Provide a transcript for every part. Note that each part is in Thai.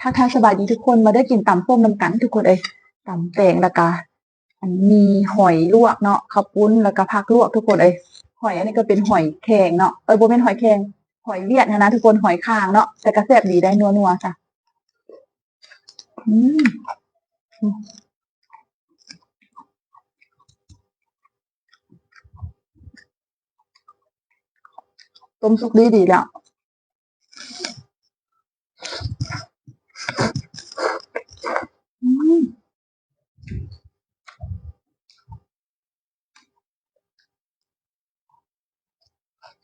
ทักทายสบายดีทุกคนมาได้กินตำส้มน้ำกันทุกคนเอ้ยตำแตงแล้วก็อันมีหอยลวกเนาะข้าวปุ้นแล้วก็ผักลวกทุกคนเอ้ยหอยอันนี้ก็เป็นหอยแครงเนาะเอ้ยบ่เป็นหอยแครงหอยเวียดนะนะทุกคนหอยคางเนาะแต่ก็แซ่บดีได้นัวๆจ้ะอืมต้มสุกดีดีแล้ว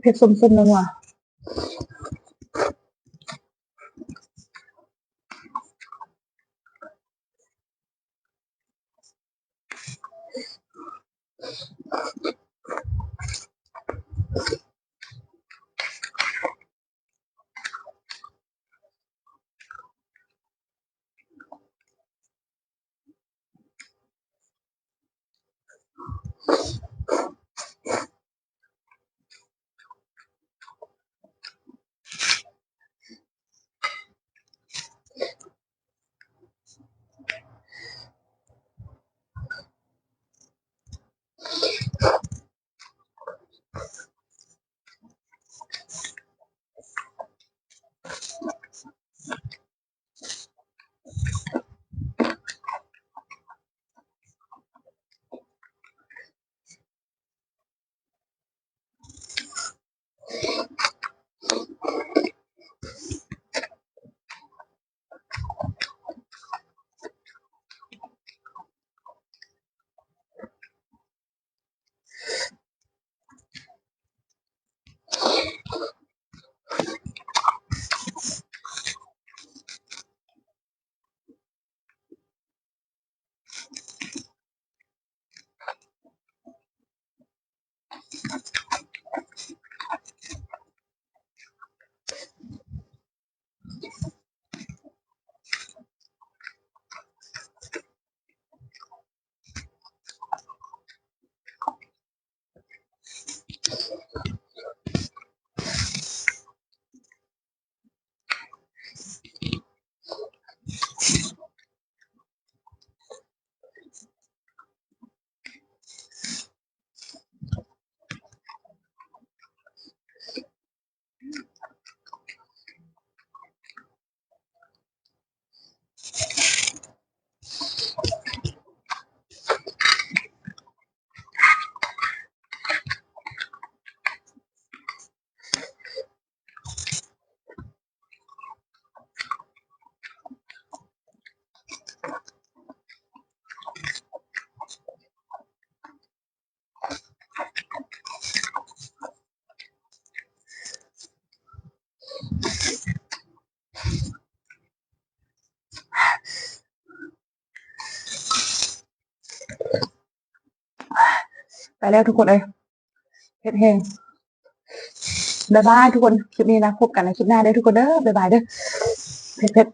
เผ็ดๆส้มๆนัว ไปแล้วทุกคนเลยเฮ็ดแหงบายบายทุกคน คลิปนี้นะ พบกันในคลิปหน้าเด้อทุกคนเด้อบายบายเด้อเผ็ดเผ็ด